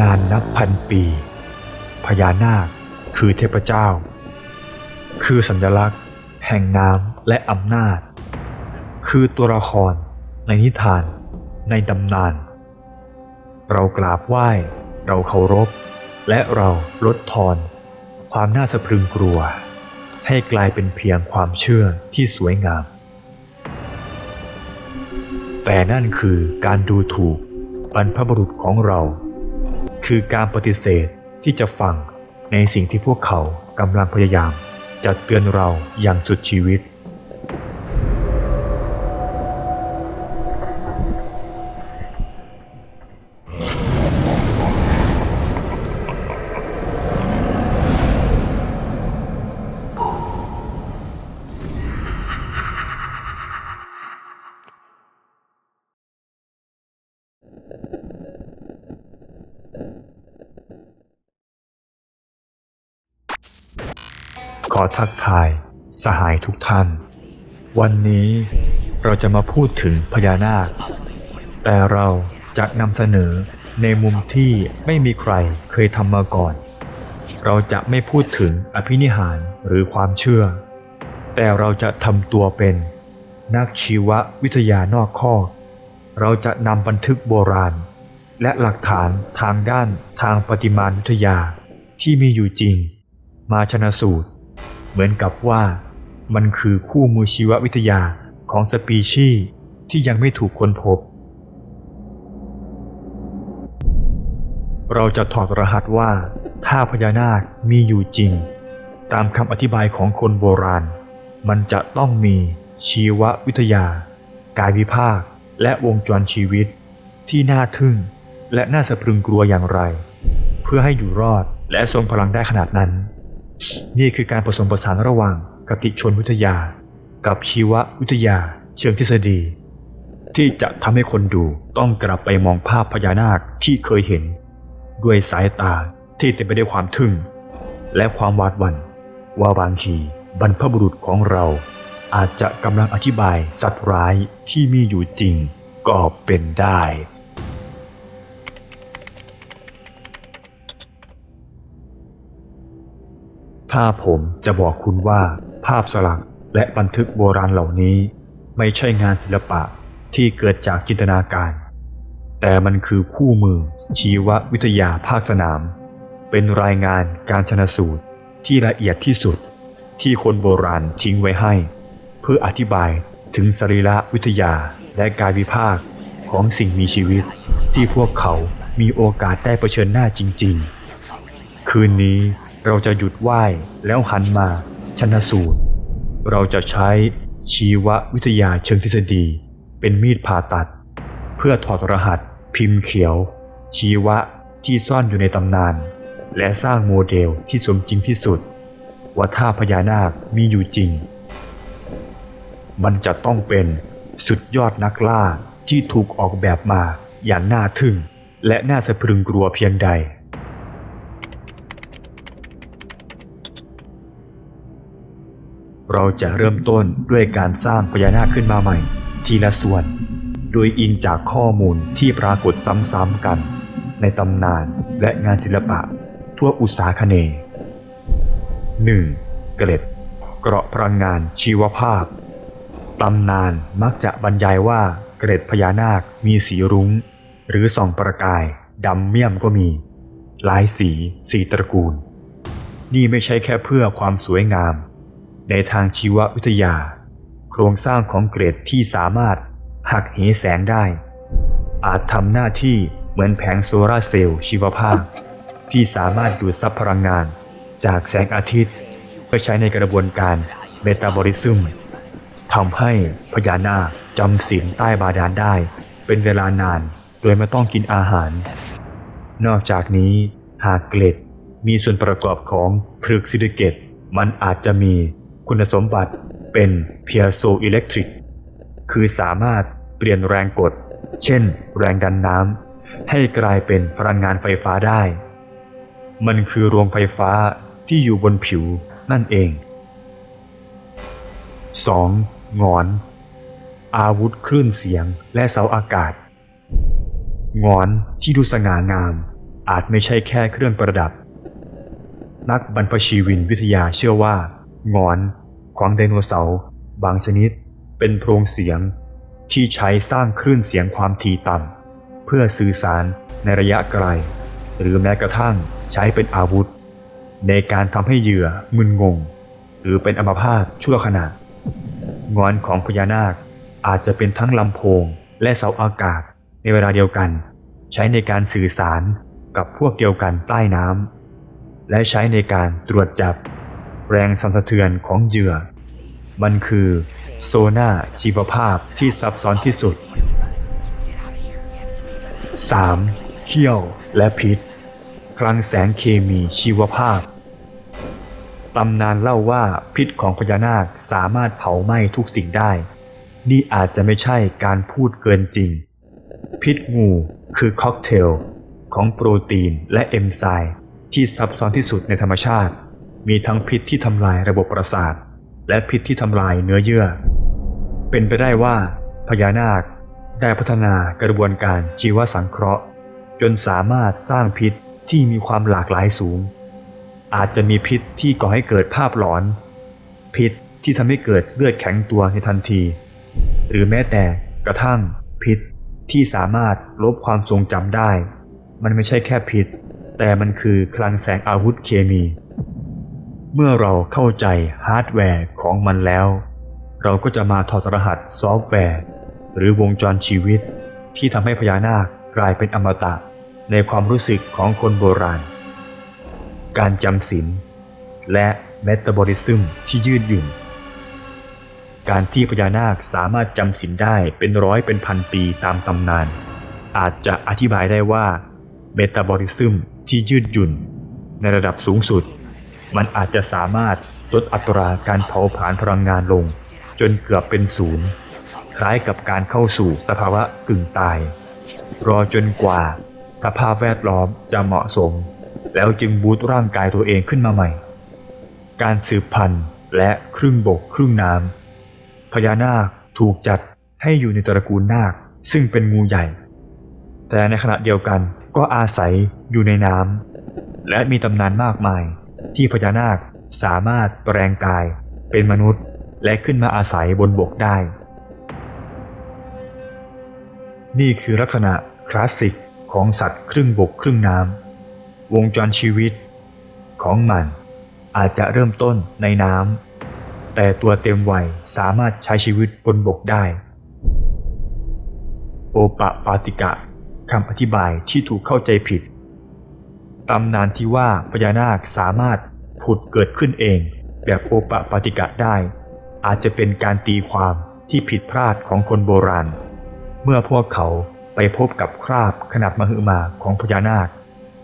นานนับพันปี พญานาคคือเทพเจ้า คือสัญลักษณ์ แห่งน้ำและอำนาจ คือตัวละครในนิทาน ในตำนาน เรากราบไหว้ เราเคารพ และเราลดทอน ความน่าสะพรึงกลัว ให้กลายเป็นเพียงความเชื่อที่สวยงาม แต่นั่นคือการดูถูกบรรพบุรุษของเรา คือการปฏิเสธที่จะฟังในสิ่งที่พวกเขากำลังพยายามจะเตือนเราอย่างสุดชีวิต อทักทายสหายทุกท่าน วันนี้เราจะมาพูดถึงพญานาค แต่เราจะนำเสนอในมุมที่ไม่มีใครเคยทำมาก่อน เราจะไม่พูดถึงอภินิหารหรือความเชื่อ แต่เราจะทำตัวเป็นนักชีววิทยานอกข้อ เราจะนำบันทึกโบราณ และหลักฐานทางด้านทางปฏิมาณวิทยาที่มีอยู่จริง มาชนะสูตร เหมือนกับว่า มันคือคู่มือชีววิทยาของสปีชีส์ที่ยังไม่ถูกค้นพบ เราจะถอดรหัสว่าถ้าพญานาคมีอยู่จริง ตามคำอธิบายของคนโบราณ มันจะต้องมีชีววิทยา กายวิภาค และวงจรชีวิต ที่น่าทึ่งและน่าสะพรึงกลัวอย่างไร เพื่อให้อยู่รอดและทรงพลังได้ขนาดนั้น นี่คือการผสมผสานระหว่างกติชนวิทยา กับชีววิทยาเชิงทฤษฎี ที่จะทำให้คนดูต้องกลับไปมองภาพพญานาคที่เคยเห็น ด้วยสายตาที่เต็มไปด้วยความทึ่ง และความหวาดวันว่าบางทีบรรพบุรุษของเรา อาจจะกำลังอธิบายสัตว์ร้ายที่มีอยู่จริงก็เป็นได้ ถ้าผมจะบอกคุณว่าภาพสลักและบันทึกโบราณเหล่านี้ ไม่ใช่งานศิลปะที่เกิดจากจินตนาการ แต่มันคือคู่มือชีววิทยาภาคสนาม เป็นรายงานการชนสูตรที่ละเอียดที่สุดที่คนโบราณทิ้งไว้ให้ เพื่ออธิบายถึงสรีระวิทยาและกายวิภาคของสิ่งมีชีวิต ที่พวกเขามีโอกาสได้เผชิญหน้าจริง ๆ คืนนี้ เราจะหยุดไหว้แล้วหันมาชนะสูตร เราจะใช้ชีววิทยาเชิงทฤษฎี เป็นมีดผ่าตัด เพื่อถอดรหัส พิมพ์เขียว ชีวะที่ซ่อนอยู่ในตำนาน และสร้างโมเดลที่สมจริงที่สุด ว่าถ้าพญานาคมีอยู่จริง มันจะต้องเป็นสุดยอดนักล่าที่ถูกออกแบบมาอย่างน่าทึ่ง และน่าสะพรึงกลัวเพียงใด เราจะเริ่มต้นด้วยการสร้างพญานาคขึ้นมาใหม่ ทีละส่วน โดยอิงจากข้อมูลที่ปรากฏซ้ำๆกัน ในตำนานและงานศิลปะ ทั่วอุตสาคเนย์ 1. เกล็ด เกราะพลังงานชีวภาพ ตำนานมักจะบรรยายว่าเกล็ดพญานาคมีสีรุง้ง หรือส่องประกายดำเมี่ยมก็มี หลายสีสีตระกูล นี่ไม่ใช่แค่เพื่อความสวยงาม ในทางชีววิทยา โครงสร้างของเกรดที่สามารถหักเหแสงได้ อาจทำหน้าที่เหมือนแผงโซลาร์เซลล์ชีวภาพ ที่สามารถดูดซับพลังงาน จากแสงอาทิตย์ เพื่อใช้ในกระบวนการเมตาบอลิซึมทำให้พญานาคจำศีลใต้บาดาลได้ เป็นเวลานานโดยไม่ต้องกินอาหาร นอกจากนี้หากเกล็ดมีส่วนประกอบของพฤกซิลิเกตมันอาจจะมี คุณสมบัติเป็นเพียโซอิเล็กทริกคือสามารถเปลี่ยนแรงกด เช่น แรงดันน้ำให้กลายเป็นพลังงานไฟฟ้าได้ มันคือโรงไฟฟ้าที่อยู่บนผิวนั่นเอง 2. งอน อาวุธคลื่นเสียงและเสาอากาศ งอนที่ดูสง่างาม อาจไม่ใช่แค่เครื่องประดับ นักบรรพชีวินวิทยาเชื่อว่า งอน ของไดโนเสาร์บางชนิด เป็นโพรงเสียง ที่ใช้สร้างคลื่นเสียงความถี่ต่ำเพื่อสื่อสารในระยะไกล หรือแม้กระทั่งใช้เป็นอาวุธ ในการทำให้เหยื่อมึนงง หรือเป็นอัมพาตชั่วขณะงอนของพญานาคอาจจะเป็นทั้งลำโพงและเสาอากาศในเวลาเดียวกัน ใช้ในการสื่อสารกับพวกเดียวกันใต้น้ำและใช้ในการตรวจจับ แรงสั่นสะเทือนของเหยื่อ มันคือโซน่าชีวภาพที่ซับซ้อนที่สุด 3. เขี้ยวและพิษ คลังแสงเคมีชีวภาพ ตำนานเล่าว่าพิษของพญานาคสามารถเผาไหม้ทุกสิ่งได้ นี่อาจจะไม่ใช่การพูดเกินจริง พิษงูคือค็อกเทลของโปรตีนและเอนไซม์ที่ซับซ้อนที่สุดในธรรมชาติ มีทั้งพิษที่ทำลายระบบประสาท และพิษที่ทำลายเนื้อเยื่อ เป็นไปได้ว่าพญานาคได้พัฒนากระบวนการชีวสังเคราะห์ จนสามารถสร้างพิษที่มีความหลากหลายสูง อาจจะมีพิษที่ก่อให้เกิดภาพหลอน พิษที่ทำให้เกิดเลือดแข็งตัวในทันที หรือแม้แต่กระทั่งพิษที่สามารถลบความทรงจำได้ มันไม่ใช่แค่พิษ แต่มันคือคลังแสงอาวุธเคมี เมื่อเราเข้าใจฮาร์ดแวร์ของมันแล้ว เราก็จะมาถอดรหัสซอฟต์แวร์ หรือวงจรชีวิต ที่ทำให้พญานาคกลายเป็นอมตะ ในความรู้สึกของคนโบราณ การจำศีลและเมตาบอลิซึมที่ยืดหยุ่น การที่พญานาคสามารถจำศีลได้เป็นร้อยเป็นพันปีตามตำนาน อาจจะอธิบายได้ว่าเมตาบอลิซึมที่ยืดหยุ่น ในระดับสูงสุด มันอาจจะสามารถลดอัตราการเผาผลาญพลังงานลง จนเกือบเป็นศูนย์คล้ายกับการเข้าสู่สภาวะกึ่งตาย รอจนกว่าสภาพแวดล้อมจะเหมาะสม แล้วจึงบูตร่างกายตัวเองขึ้นมาใหม่ การสืบพันธุ์และครึ่งบกครึ่งน้ำพญานาคถูกจัดให้อยู่ในตระกูลนาคซึ่งเป็นงูใหญ่ แต่ในขณะเดียวกันก็อาศัยอยู่ในน้ำและมีตำนานมากมาย ที่พญานาคสามารถแปลงกายเป็นมนุษย์และขึ้นมาอาศัยบนบกได้ นี่คือลักษณะคลาสสิกของสัตว์ครึ่งบกครึ่งน้ำวงจรชีวิตของมันอาจจะเริ่มต้นในน้ำแต่ตัวเต็มวัยสามารถใช้ชีวิตบนบกได้ โอปะปาติกะคำอธิบายที่ถูกเข้าใจผิด ตำนานที่ว่าพญานาคสามารถผุดเกิดขึ้นเอง แบบโอปะปาติกะได้ อาจจะเป็นการตีความที่ผิดพลาดของคนโบราณ เมื่อพวกเขาไปพบกับคราบขนาดมหึมาของพญานาค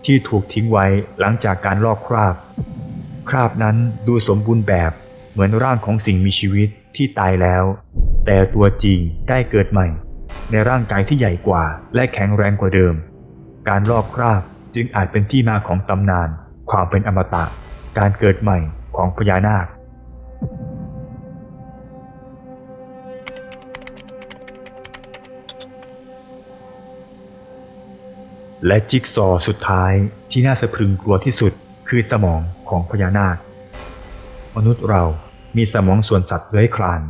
ที่ถูกทิ้งไว้หลังจากการลอกคราบ คราบนั้นดูสมบูรณ์แบบเหมือนร่างของสิ่งมีชีวิตที่ตายแล้ว แต่ตัวจริงได้เกิดใหม่ ในร่างกายที่ใหญ่กว่าและแข็งแรงกว่าเดิม การลอกคราบ จึงอาจเป็นที่มาของตำนาน ความเป็นอมตะ การเกิดใหม่ของพญานาค และจิ๊กซอสุดท้ายที่น่าสะพรึงกลัวที่สุดคือสมองของพญานาค มนุษย์เรามีสมองส่วนสัตว์เลื้อยคลาน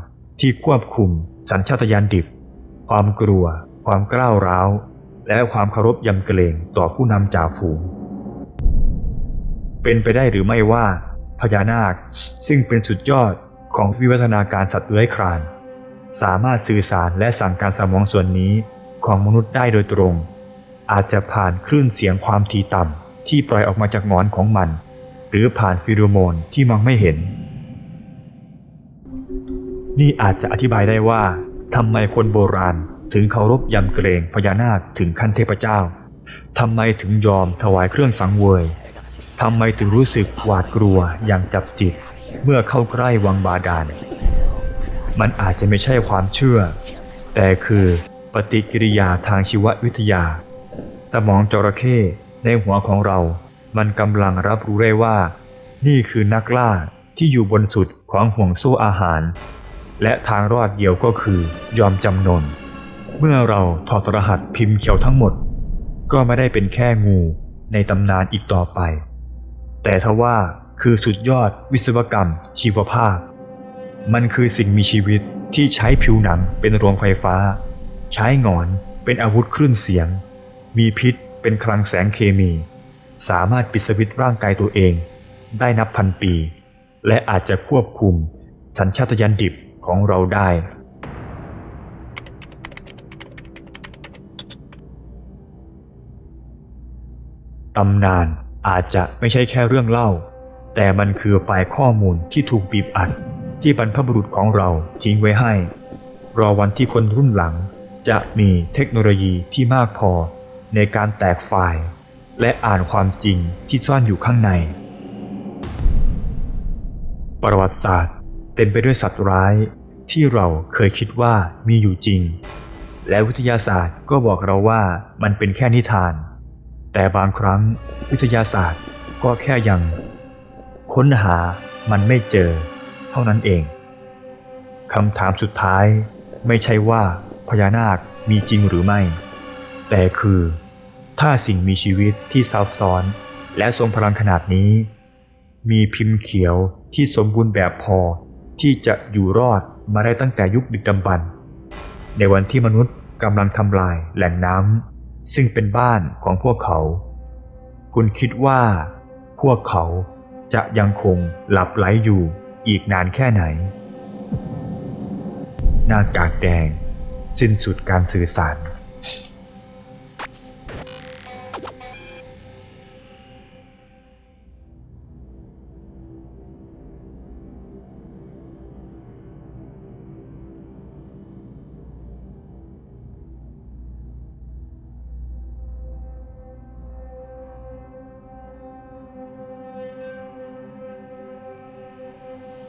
ที่ควบคุมสัญชาตญาณดิบ ความกลัว ความกล้าวร้าว และความเคารพยำเกรงต่อผู้นำจ่าฝูง เป็นไปได้หรือไม่ว่าพญานาคซึ่งเป็นสุดยอดของวิวัฒนาการสัตว์เลื้อยคลาน สามารถสื่อสารและสั่งการสมองส่วนนี้ของมนุษย์ได้โดยตรง อาจจะผ่านคลื่นเสียงความถี่ต่ำที่ปล่อยออกมาจากงอนของมัน หรือผ่านฟิโรโมนที่มองไม่เห็น นี่อาจจะอธิบายได้ว่าทำไมคนโบราณ ถึงเคารพยำเกรงพญานาคถึงขั้นเทพเจ้าทำไมถึงยอมถวายเครื่องสังเวยทำไมถึงรู้สึกหวาดกลัวอย่างจับจิต เมื่อเข้าใกล้วังบาดาล มันอาจจะไม่ใช่ความเชื่อ แต่คือปฏิกิริยาทางชีววิทยา สมองจระเข้ในหัวของเรา มันกำลังรับรู้ได้ว่า นี่คือนักล่าที่อยู่บนสุดของห่วงโซ่อาหาร และทางรอดเดียวก็คือยอมจำนน เมื่อเราถอดรหัสพิมพ์เขียวทั้งหมด ก็ไม่ได้เป็นแค่งูในตำนานอีกต่อไป แต่ทว่าคือสุดยอดวิศวกรรม ชีวภาพ มันคือสิ่งมีชีวิตที่ใช้ผิวหนังเป็นโรงไฟฟ้า ใช้งอนเป็นอาวุธคลื่นเสียง มีพิษเป็นคลังแสงเคมี สามารถปิดสวิตช์ร่างกายตัวเอง ได้นับพันปี และอาจจะควบคุมสัญชาตญาณดิบของเราได้ ตำนานอาจจะไม่ใช่แค่เรื่องเล่า แต่มันคือไฟล์ข้อมูลที่ถูกบีบอัด ที่บรรพบุรุษของเราทิ้งไว้ให้ รอวันที่คนรุ่นหลัง จะมีเทคโนโลยีที่มากพอ ในการแตกไฟล์ และอ่านความจริงที่ซ่อนอยู่ข้างใน ประวัติศาสตร์ เต็มไปด้วยสัตว์ร้าย ที่เราเคยคิดว่ามีอยู่จริง และวิทยาศาสตร์ก็บอกเราว่ามันเป็นแค่นิทาน แต่บางครั้งวิทยาศาสตร์ก็แค่ยัง ค้นหามันไม่เจอ เท่านั้นเองคำถามสุดท้ายไม่ใช่ว่าพญานาคมีจริงหรือไม่ แต่คือ ถ้าสิ่งมีชีวิตที่ซับซ้อน และทรงพลังขนาดนี้ มีพิมพ์เขียวที่สมบูรณ์แบบพอที่จะอยู่รอดมาได้ตั้งแต่ยุคดึกดำบรรในวันที่มนุษย์กำลังทำลายแหล่งน้ำ ซึ่งเป็นบ้านของพวกเขา คุณคิดว่า พวกเขาจะยังคงหลับไหลอยู่อีกนานแค่ไหน หน้ากากแดงสิ้นสุดการสื่อสาร